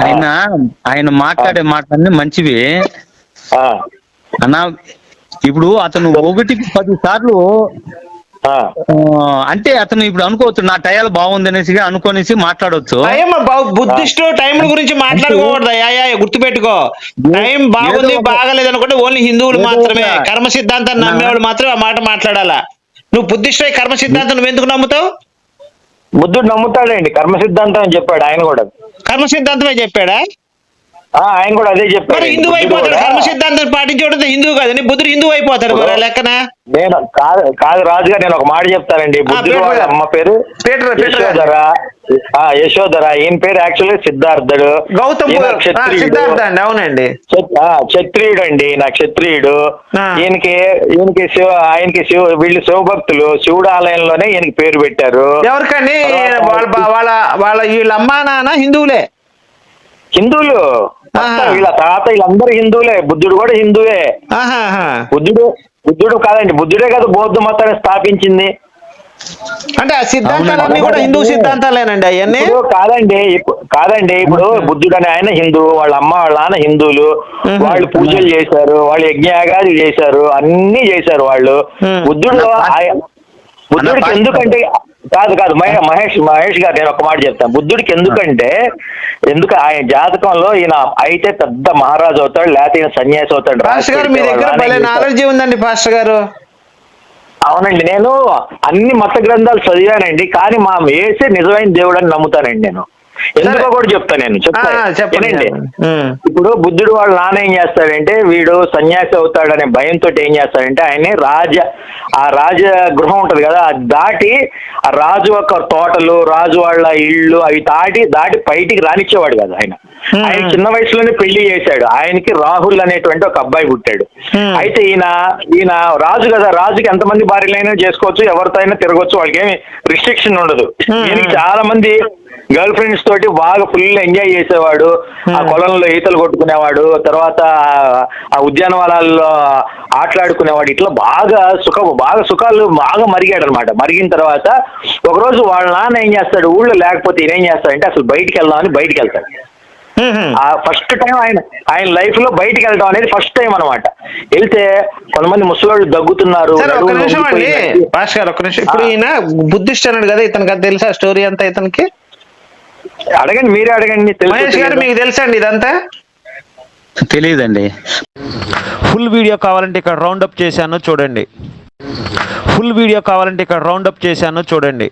ఆయన ఆయన మాట్లాడే మాటలన్నీ మంచివి. ఆ, అన్న ఇప్పుడు అతను ఒకటికి పది సార్లు అంటే అతను ఇప్పుడు అనుకోవచ్చు నా టయాలు బాగుంది అనేసి అనుకోనేసి మాట్లాడవచ్చు టైం బా- బుద్ధిస్టు టైం గురించి మాట్లాడకూడదు యా యా గుర్తుపెట్టుకో. టైం బాగుంది బాగలేదు అనుకుంటే ఓన్లీ హిందువులు మాత్రమే. కర్మ సిద్ధాంతాన్ని నమ్మేవాళ్ళు మాత్రమే ఆ మాట మాట్లాడాలా. నువ్వు బుద్ధిస్టు కర్మ సిద్ధాంతం నువ్వు ఎందుకు నమ్ముతావు? బుద్ధుడు నమ్ముతాడండి. కర్మ సిద్ధాంతం అని చెప్పాడు ఆయన కూడా. కర్మ సిద్ధాంతమే చెప్పాడా? ఆయన కూడా అదే హిందువు బుద్ధుడు అయిపోతాడు. కర్మ సిద్ధాంతం పాటించడం హిందువు కాదని బుద్ధుడు హిందువు అయిపోతాడు మరి లెక్కన? నేను కాదు కాదు రాజుగారు నేను ఒక మాట చెప్తానండి. బుద్ధుడు వాళ్ళ. అమ్మ పేరు. యశోధర. ఆ, యశోధర. ఈయన పేరు యాక్చువల్లీ సిద్ధార్థుడు. గౌతమ్. సిద్ధార్థ అండి అవునండి. క్షత్రియుడు అండి నా క్షత్రియుడు. ఈయనకి ఈయనకి శివ ఆయనకి శివ వీళ్ళు శివభక్తులు. శివుడు ఆలయంలోనే ఈయనకి పేరు పెట్టారు. ఎవరికండి? వాళ్ళ వాళ్ళ వీళ్ళ అమ్మా నాన్న హిందువులే. హిందువులు. వీళ్ళ తాత వీళ్ళందరూ హిందువులే బుద్ధుడు కూడా హిందువే. బుద్ధుడు బుద్ధుడు కాదండి బుద్ధుడే కదా బౌద్ధ మతాన్ని స్థాపించింది అంటే ఆ సిద్ధాంతాలన్నీ. కూడా హిందూ సిద్ధాంతాలేనండి అవన్నీ కాదండి ఇప్పుడు కాదండి ఇప్పుడు బుద్ధుడు అనే ఆయన హిందూ వాళ్ళ అమ్మ వాళ్ళ నాన్న హిందువులు. వాళ్ళు పూజలు చేశారు వాళ్ళు యజ్ఞయాగాలు చేశారు అన్ని చేశారు వాళ్ళు. బుద్ధుడు బుద్ధుడికి ఎందుకంటే కాదు కాదు మహే- మహేష్ మహేష్ గారు నేను ఒక మాట చెప్తాను బుద్ధుడికి ఎందుకంటే ఎందుకు ఆయన జాతకంలో ఈయన అయితే పెద్ద మహారాజు అవుతాడు లేకపోతే ఈయన సన్యాసి అవుతాడు పాస్టర్ గారు మీ దగ్గర నాలెడ్జ్ ఉందండి పాస్టర్ గారు. అవునండి నేను అన్ని మత గ్రంథాలు చదివానండి కానీ మా ఏసే నిజమైన దేవుడు అని నమ్ముతానండి నేను. ఎందుకో కూడా చెప్తాను నేను చెప్తా చెప్పండి. ఇప్పుడు బుద్ధుడు వాళ్ళ నాన్న ఏం చేస్తాడంటే వీడు సన్యాసి అవుతాడనే భయంతో ఏం చేస్తాడంటే ఆయన్ని రాజ ఆ రాజ గృహం ఉంటది కదా అది దాటి ఆ రాజు యొక్క తోటలు రాజు వాళ్ళ ఇళ్ళు అవి దాటి దాటి బయటికి రానిచ్చేవాడు కదా ఆయన. ఆయన చిన్న వయసులోనే పెళ్ళి చేశాడు ఆయనకి రాహుల్ అనేటువంటి ఒక అబ్బాయి పుట్టాడు. అయితే ఈయన ఈయన రాజు కదా రాజుకి ఎంతమంది భార్యలైనా చేసుకోవచ్చు ఎవరితో అయినా తిరగచ్చు వాళ్ళకి ఏమి రిస్ట్రిక్షన్ ఉండదు. ఈయనకి చాలా మంది గర్ల్ ఫ్రెండ్స్ తోటి బాగా ఫుల్ ఎంజాయ్ చేసేవాడు. ఆ పొలంలో ఈతలు కొట్టుకునేవాడు. తర్వాత ఆ ఉద్యానవనాల్లో ఆటలాడుకునేవాడు. ఇట్లా బాగా సుఖ బాగా సుఖాలు బాగా మరిగాడు అనమాట మరిగిన తర్వాత ఒకరోజు వాళ్ళ నాన్న ఏం చేస్తాడు? ఊళ్ళో లేకపోతే ఈయన ఏం చేస్తాడంటే అసలు బయటికి వెళ్దామని బయటికి వెళ్తాడు. ఆ ఫస్ట్ టైం ఆయన ఆయన లైఫ్లో బయటికి వెళ్ళడం అనేది ఫస్ట్ టైం అనమాట. వెళ్తే కొంతమంది ముసలోళ్ళు దగ్గుతున్నారు నిమిషం అండి. గారు ఒక్క నిమిషం. ఇప్పుడు. ఈయన బుద్ధిస్ట్ అన్నాడు కదా ఇతనికి తెలుసా? స్టోరీ అంతా ఇతనికి? అడగండి మీరే అడగండి మహేష్ గారు. మీకు తెలుసా అండి ఇదంతా? తెలియదండి ఫుల్ వీడియో కావాలంటే ఇక్కడ రౌండ్ అప్ చేశాను చూడండి. ఫుల్ వీడియో కావాలంటే ఇక్కడ రౌండ్ అప్ చేశాను చూడండి.